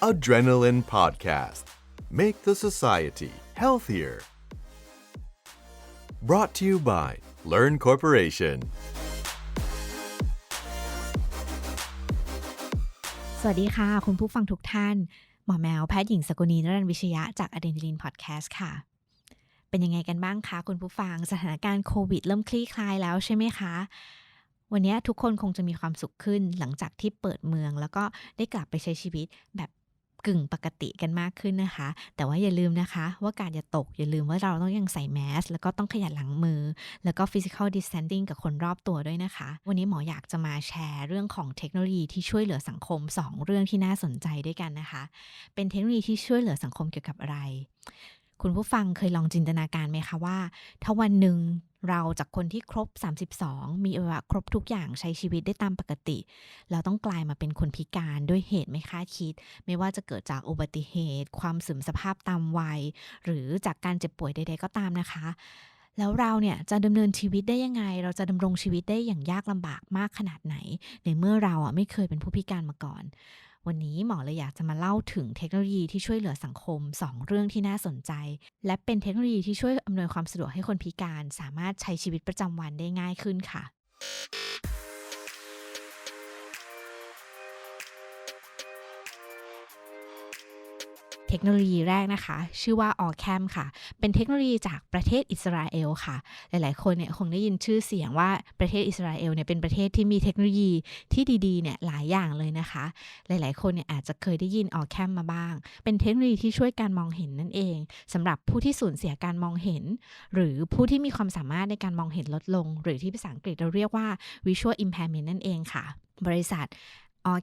Adrenaline Podcast. Make the society healthier. Brought to you by Learn Corporation. สวัสดีค่ะ คุณผู้ฟังทุกท่าน หมอแมวแพทย์หญิงสกุลีนรันวิชยะจากอเดนทิลินพอดแคสต์ค่ะ เป็นยังไงกันบ้างคะคุณผู้ฟังสถานการณ์โควิดเริ่มคลี่คลายแล้วใช่ไหมคะวันนี้ทุกคนคงจะมีความสุขขึ้นหลังจากที่เปิดเมือง แล้วก็ได้กลับไปใช้ชีวิตแบบ กึ่งปกติกันมากขึ้นนะคะ แต่ว่าอย่าลืมนะคะ ว่าการอย่าตก อย่าลืมว่าเราต้องยังใส่แมส แล้วก็ต้องขยันหลังมือ แล้วก็ physical distancing กับคนรอบตัวด้วยนะคะ วันนี้หมออยากจะมาแชร์เรื่องของเทคโนโลยีที่ช่วยเหลือสังคม 2 เรื่องที่น่าสนใจด้วยกันนะคะ เป็นเทคโนโลยีที่ช่วยเหลือสังคมเกี่ยวกับอะไร คุณผู้ฟังเคยลองจินตนาการไหมคะว่า ถ้าวันหนึ่งเราจากคนที่ครบ 32 มีอวัยวะครบทุกอย่างใช้ชีวิตได้ตามปกติ เราต้องกลายมาเป็นคนพิการด้วยเหตุไม่คาดคิด ไม่ว่าจะเกิดจากอุบัติเหตุ ความเสื่อมสภาพตามวัย หรือจากการเจ็บป่วยใด ๆ ก็ตามนะคะ แล้วเราเนี่ยจะดำเนินชีวิตได้ยังไง เราจะดำรงชีวิตได้อย่างยากลำบากมากขนาดไหน ในเมื่อเราอะไม่เคยเป็นผู้พิการมาก่อน วันนี้หมอเลยอยากจะมาเล่าถึงเทคโนโลยีที่ช่วยเหลือสังคม 2 เรื่องที่น่าสนใจ และเป็นเทคโนโลยีที่ช่วยอำนวยความสะดวกให้คนพิการ สามารถใช้ชีวิตประจำวันได้ง่ายขึ้นค่ะ เทคโนโลยีแรกนะคะ ชื่อว่า Orcam ค่ะ เป็นเทคโนโลยีจากประเทศอิสราเอลค่ะ หลายๆ คนเนี่ยคงได้ยินชื่อเสียงว่าประเทศอิสราเอลเนี่ยเป็นประเทศที่มีเทคโนโลยีที่ดีๆเนี่ยหลายอย่างเลยนะคะ หลายๆ คนเนี่ยอาจจะเคยได้ยิน Orcam มาบ้าง เป็นเทคโนโลยีที่ช่วยการมองเห็นนั่นเองสำหรับผู้ที่สูญเสียการมองเห็น หรือผู้ที่มีความสามารถในการมองเห็นลดลง หรือที่ภาษาอังกฤษเราเรียกว่า visual impairment นั่นเองค่ะ บริษัท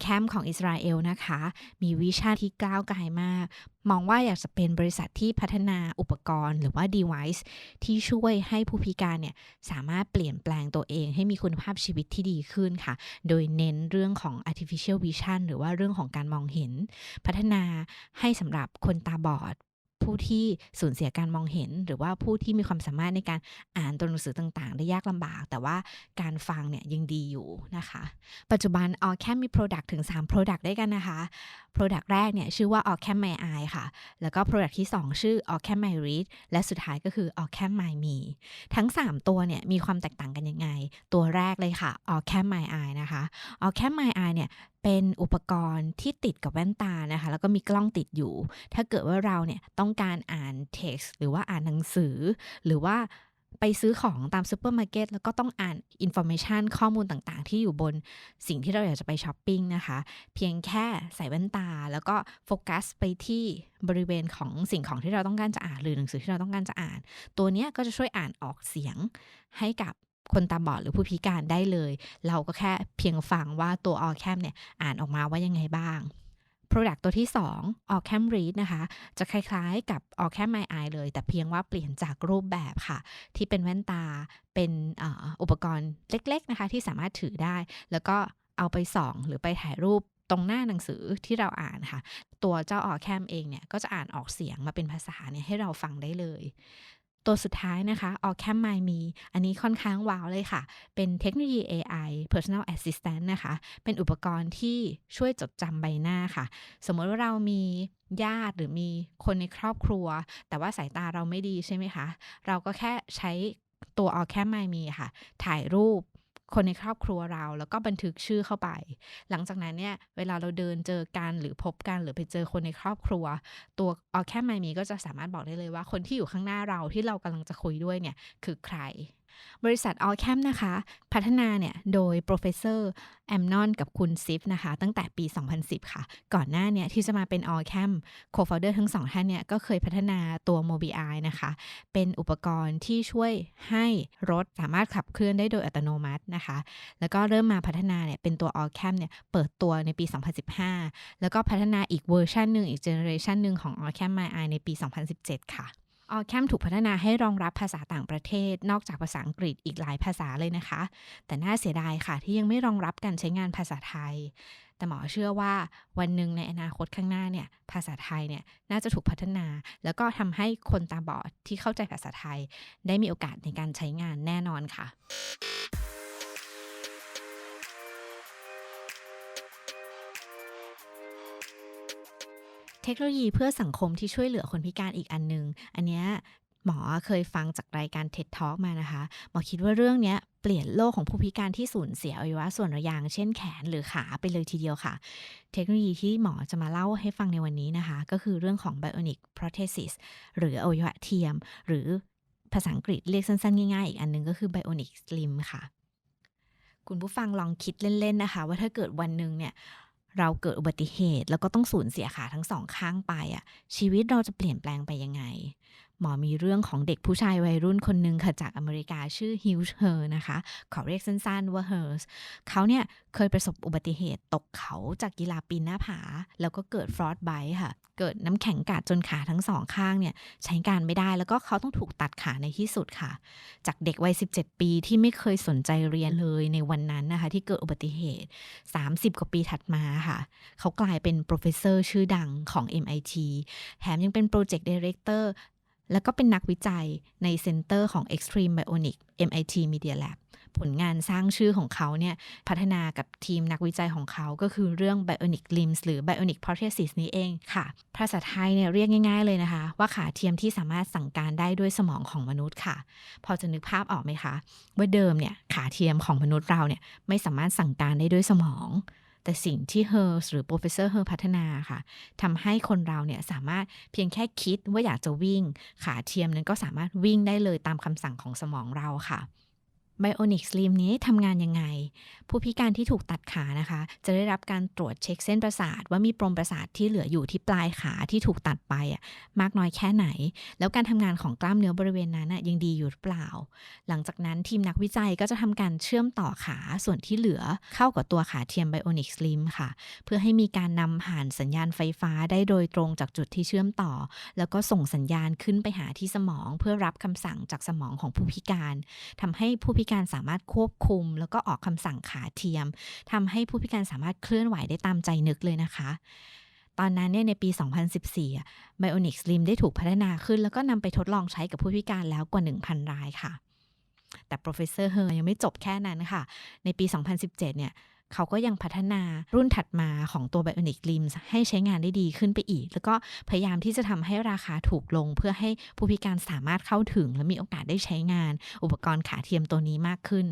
แคมของอิสราเอลนะคะ มีวิชาที่ก้าวไกลมาก มองว่าอยากจะเป็นบริษัทที่พัฒนาอุปกรณ์หรือว่า device ที่ช่วยให้ผู้พิการเนี่ยสามารถเปลี่ยนแปลงตัวเอง ให้มีคุณภาพชีวิตที่ดีขึ้นค่ะ โดยเน้นเรื่องของ artificial vision หรือว่าเรื่องของการมองเห็น พัฒนาให้สำหรับคนตาบอด ผู้ที่สูญเสียการมองเห็น หรือว่าผู้ที่มีความสามารถในการอ่านตัวหนังสือต่างๆ ได้ยากลำบาก แต่ว่าการฟังเนี่ยยังดีอยู่นะคะ ปัจจุบัน o r c a m มี Product ถึง 3 Product ด้วยกันนะคะ Product แรกเนี่ยชื่อว่า o r c a m My Eye ค่ะ แล้วก็ Product ที่ 2 ชื่อ o r c a m My Read และสุดท้ายก็คือ o r c a m My Me ทั้ง 3 ตัวเนี่ยมีความแตกต่างกันยังไง ตัวแรกเลยค่ะ o r c a m My Eye นะคะ o r c a m My Eye เนี่ย เป็นอุปกรณ์ที่ติดกับแว่นตานะคะ แล้วก็มีกล้องติดอยู่ ถ้าเกิดว่าเราเนี่ยต้องการอ่าน text หรือว่าอ่านหนังสือ หรือว่าไปซื้อของตามซูเปอร์มาร์เก็ตแล้วก็ต้องอ่านอินโฟ a t ชันข้อมูลต่างๆ ที่อยู่บนสิ่งที่เราอยากจะไปช้อปปิ้งนะคะ เพียงแค่ใส่แว่นตา แล้วก็โฟกัสไปที่บริเวณของสิ่งของที่เราต้องการจะอ่าน หรือหนังสือที่เราต้องการจะอ่าน ตัวเนี้ยก็จะช่วยอ่านออกเสียงให้กับ คนตาบอดหรือผู้พิการได้เลย เราก็แค่เพียงฟังว่าตัว o r c a m เนี่ยอ่านออกมาว่ายังไงบ้าง Product ตัวที่ 2 o r c a m Read นะคะ จะคล้ายๆกับ o r c a m My Eye เลย แต่เพียงว่าเปลี่ยนจากรูปแบบค่ะ ที่เป็นแว่นตาเป็นออุปกรณ์เล็กๆนะคะ ที่สามารถถือได้ แล้วก็เอาไปส่อง หรือไปถ่ายรูปตรงหน้าหนังสือที่เราอ่านค่ะ ตัวเจ้า o r c a m เองเนี่ย ก็จะอ่านออกเสียงมาเป็นภาษาเนี่ยให้เราฟังได้เลย ตัวสุดท้ายนะคะ o r c a m My Me อันนี้ค่อนข้างว้าวเลยค่ะ เป็นเทคโนโลยี AI Personal Assistant นะคะ เป็นอุปกรณ์ที่ช่วยจดจำใบหน้าค่ะ สมมติว่าเรามีญาติหรือมีคนในครอบครัว แต่ว่าสายตาเราไม่ดีใช่ไหมคะ เราก็แค่ใช้ตัว o r c a m My Me ค่ะ ถ่ายรูป คนในครอบครัวเรา แล้วก็บันทึกชื่อเข้าไป หลังจากนั้นเนี่ยเวลาเราเดินเจอกันหรือพบกันหรือไปเจอคนในครอบครัว ตัวออแคมไมมีก็จะสามารถบอกได้เลยว่าคนที่อยู่ข้างหน้าเราที่เรากำลังจะคุยด้วยเนี่ยคือใคร บริษัท a แคมนะคะ พัฒนาเนี่ยโดย professor แอมนอนกับคุณซิฟนะคะ ตั้งแต่ปี 2010 ค่ะ ก่อนหน้าเนี่ยที่จะมาเป็น a แคม co-founder ทั้งสองท่านเนี่ยก็เคยพัฒนาตัว Mobileye นะคะ เป็นอุปกรณ์ที่ช่วยให้รถสามารถขับเคลื่อนได้โดยอัตโนมัตินะคะ แล้วก็เริ่มมาพัฒนาเนี่ยเป็นตัว a แคมเนี่ยเปิดตัวในปี 2015 แล้วก็พัฒนาอีกเวอร์ชันหนึ่งอีกเจเนอเรชันหนึ่งของ a แคม My Eye ในปี 2017 ค่ะ แคมถูกพัฒนาให้รองรับภาษาต่างประเทศ นอกจากภาษาอังกฤษอีกหลายภาษาเลยนะคะ แต่น่าเสียดายค่ะที่ยังไม่รองรับการใช้งานภาษาไทย แต่หมอเชื่อว่าวันหนึ่งในอนาคตข้างหน้าเนี่ยภาษาไทยเนี่ยน่าจะถูกพัฒนา แล้วก็ทำให้คนตาบอดที่เข้าใจภาษาไทย ได้มีโอกาสในการใช้งานแน่นอนค่ะ เทคโนโลยีเพื่อสังคมที่ช่วยเหลือคนพิการอีกอันนึง อันเนี้ยหมอเคยฟังจากรายการ TED Talk มานะคะ หมอคิดว่าเรื่องเนี้ยเปลี่ยนโลกของผู้พิการที่สูญเสียอวัยวะส่วนระยาง เช่นแขนหรือขาไปเลยทีเดียวค่ะ เทคโนโลยีที่หมอจะมาเล่าให้ฟังในวันนี้นะคะ ก็คือเรื่องของ bionic prosthesis หรืออวัยวะเทียม หรือภาษาอังกฤษเรียกสั้นๆ ง่ายๆ อีกอันนึงก็คือ bionic slim ค่ะ คุณผู้ฟังลองคิดเล่นๆนะคะ ว่าถ้าเกิดวันหนึ่งเนี่ย เราเกิดอุบัติเหตุ แล้วก็ต้องสูญเสียขาทั้งสองข้างไปอะชีวิตเราจะเปลี่ยนแปลงไปยังไงหมอมีเรื่องของเด็กผู้ชายวัยรุ่นคนหนึ่งค่ะจากอเมริกาชื่อฮิวเฮอร์นะคะ ขอเรียกสั้นๆว่าเฮอร์สเขาเนี่ยเคยประสบอุบัติเหตุตกเขาจากกีฬาปีนหน้าผา แล้วก็เกิดฟรอสไบค่ะ เกิดน้ำแข็งกัดจนขาทั้งสองข้างเนี่ยใช้การไม่ได้แล้วก็เขาต้องถูกตัดขาในที่สุดค่ะ จากเด็กวัย 17 ปีที่ไม่เคยสนใจเรียนเลยในวันนั้นนะคะ ที่เกิดอุบัติเหตุ 30 กว่าปีถัดมาค่ะ เขากลายเป็นโปรเฟสเซอร์ชื่อดังของ MIT แถมยังเป็นโปรเจกต์ดีเรคเตอร์ แล้วก็เป็นนักวิจัยในเซ็นเตอร์ของ Extreme Bionic MIT Media Lab ผลงานสร้างชื่อของเขาเนี่ยพัฒนากับทีมนักวิจัยของเขาก็คือเรื่อง bionic limbs หรือ bionic prosthesis นี้เองค่ะ ภาษาไทยเนี่ยเรียกง่ายๆเลยนะคะ ว่าขาเทียมที่สามารถสั่งการได้ด้วยสมองของมนุษย์ค่ะ พอจะนึกภาพออกไหมคะ ว่าเดิมเนี่ยขาเทียมของมนุษย์เราเนี่ยไม่สามารถสั่งการได้ด้วยสมอง แต่สิ่งที่เฮอร์หรือโปรเฟสเซอร์เฮอร์พัฒนาค่ะทำให้คนเราเนี่ยสามารถเพียงแค่คิดว่าอยากจะวิ่ง ขาเทียมนั้นก็สามารถวิ่งได้เลยตามคำสั่งของสมองเราค่ะ Bionic Slim นี้ทำงานยังไง ผู้พิการที่ถูกตัดขานะคะ จะได้รับการตรวจเช็คเส้นประสาท ว่ามีปรมประสาทที่เหลืออยู่ที่ปลายขาที่ถูกตัดไปอะมากน้อยแค่ไหน แล้วการทำงานของกล้ามเนื้อบริเวณนั้นยังดีอยู่หรือเปล่า หลังจากนั้นทีมนักวิจัยก็จะทำการเชื่อมต่อขาส่วนที่เหลือเข้ากับตัวขาเทียม Bionic Slim ค่ะ เพื่อให้มีการนำผ่านสัญญาณไฟฟ้าได้โดยตรงจากจุดที่เชื่อมต่อ แล้วก็ส่งสัญญาณขึ้นไปหาที่สมอง เพื่อรับคำสั่งจากสมองของผู้พิการทำให้ผู้พิการสามารถควบคุม แล้วก็ออกคำสั่งขาเทียมทำให้ผู้พิการสามารถเคลื่อนไหวได้ตามใจนึกเลยนะคะตอนนั้นเนี่ยในปี 2014อะ Bionic Slim ได้ถูกพัฒนาขึ้น แล้วก็นำไปทดลองใช้กับผู้พิการแล้วกว่า 1,000 รายค่ะ แต่ Professor Her ยังไม่จบแค่นั้นค่ะ ในปี 2017 เนี่ย เขาก็ยังพัฒนารุ่นถัดมาของตัว Bionic Limbs ให้ใช้งานได้ดีขึ้นไปอีก แล้วก็พยายามที่จะทำให้ราคาถูกลง เพื่อให้ผู้พิการสามารถเข้าถึง และมีโอกาสได้ใช้งาน อุปกรณ์ขาเทียมตัวนี้มากขึ้น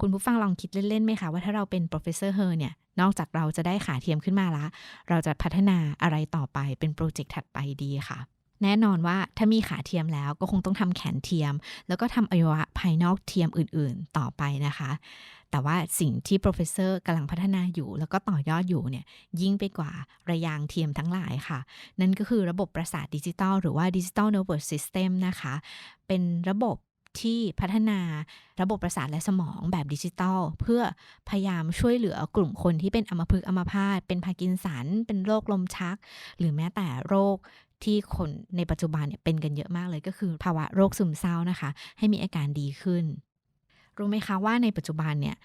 คุณผู้ฟังลองคิดเล่นๆไหมคะว่าถ้าเราเป็น Professor Her เนี่ยนอกจากเราจะได้ขาเทียมขึ้นมาละ เราจะพัฒนาอะไรต่อไปเป็นโปรเจกต์ถัดไปดีค่ะ แน่นอนว่าถ้ามีขาเทียมแล้วก็คงต้องทำแขนเทียม แล้วก็ทำอวัยวะภายนอกเทียมอื่นๆ ต่อไปนะคะ แต่ว่าสิ่งที่ professor กำลังพัฒนาอยู่ แล้วก็ต่อยอดอยู่เนี่ยยิ่งไปกว่าระยางเทียมทั้งหลายค่ะ นั่นก็คือระบบประสาทดิจิตอลหรือว่า digital nervous system นะคะ เป็นระบบที่พัฒนาระบบประสาทและสมองแบบดิจิตอลเพื่อพยายามช่วยเหลือกลุ่มคนที่เป็นอัมพฤกษ์อัมพาตเป็นพาร์กินสัน เป็นโรคลมชัก หรือแม้แต่โรค ที่คนในปัจจุบันเนี่ยเป็นกันเยอะมากเลยก็คือ ภาวะโรคซึมเศร้านะคะ ให้มีอาการดีขึ้น รู้ไหมคะว่าในปัจจุบันเนี่ย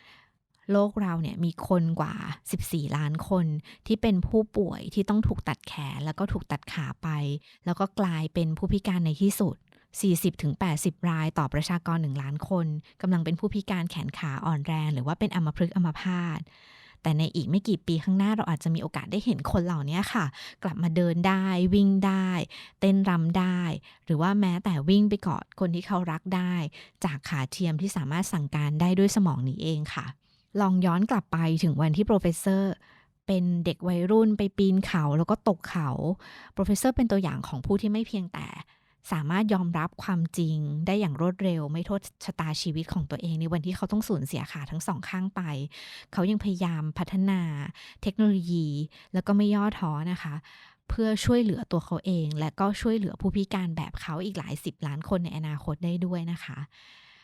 โลกเราเนี่ยมีคนกว่า 14 ล้านคนที่เป็นผู้ป่วยที่ต้องถูกตัดแขน แล้วก็ถูกตัดขาไป แล้วก็กลายเป็นผู้พิการในที่สุด 40-80 รายต่อประชากร 1 ล้านคนกำลังเป็นผู้พิการแขนขาอ่อนแรง หรือว่าเป็นอัมพฤกษ์อัมพาต แต่ในอีกไม่กี่ปีข้างหน้าเราอาจจะมีโอกาสได้เห็นคนเหล่านี้ค่ะ กลับมาเดินได้วิ่งได้ เต้นรำได้ หรือว่าแม้แต่วิ่งไปกอดคนที่เขารักได้ จากขาเทียมที่สามารถสั่งการได้ด้วยสมองนี้เองค่ะ ลองย้อนกลับไปถึงวันที่โปรเฟสเซอร์เป็นเด็กวัยรุ่นไปปีนเขาแล้วก็ตกเขา โปรเฟสเซอร์เป็นตัวอย่างของผู้ที่ไม่เพียงแต่ สามารถยอมรับความจริงได้อย่างรวดเร็ว ไม่โทษชะตาชีวิตของตัวเอง ในวันที่เขาต้องสูญเสียขาทั้งสองข้างไป เขายังพยายามพัฒนาเทคโนโลยี แล้วก็ไม่ย่อท้อนะคะ เพื่อช่วยเหลือตัวเขาเอง และก็ช่วยเหลือผู้พิการแบบเขาอีกหลายสิบล้านคนในอนาคตได้ด้วยนะคะ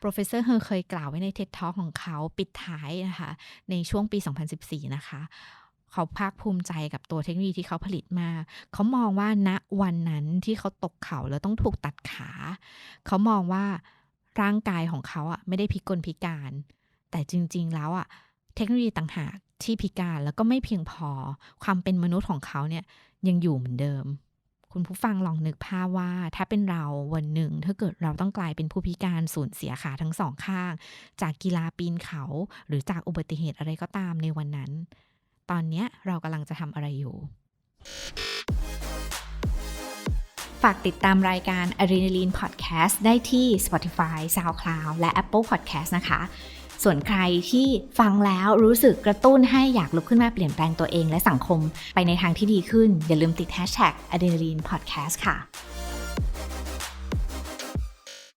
Professor เฮอร์เคยกล่าวไว้ใน TED Talk ของเขาปิดท้ายนะคะ ในช่วงปี 2014 นะคะ เขาภาคภูมิใจกับตัวเทคโนโลยีที่เขาผลิตมา เขามองว่าณวันนั้นที่เขาตกเขาแล้วต้องถูกตัดขา เขามองว่าร่างกายของเขาอะไม่ได้พิกลพิการ แต่จริง ๆ แล้วอะเทคโนโลยีต่างหากที่พิการแล้วก็ไม่เพียงพอความเป็นมนุษย์ของเขาเนี่ยยังอยู่เหมือนเดิม คุณผู้ฟังลองนึกภาพว่า ถ้าเป็นเราวันหนึ่ง ถ้าเกิดเราต้องกลายเป็นผู้พิการสูญเสียขาทั้งสองข้าง จากกีฬาปีนเขา หรือจากอุบัติเหตุอะไรก็ตามในวันนั้น ตอนนี้เรากำลังจะทำอะไรอยู่ ฝากติดตามรายการ Adrenaline Podcast ได้ที่ Spotify, SoundCloud และ Apple Podcast นะคะ ส่วนใครที่ฟังแล้วรู้สึกกระตุ้นให้อยากลุกขึ้นมาเปลี่ยนแปลงตัวเองและสังคม ไปในทางที่ดีขึ้น อย่าลืมติด Hashtag Adrenaline Podcast ค่ะ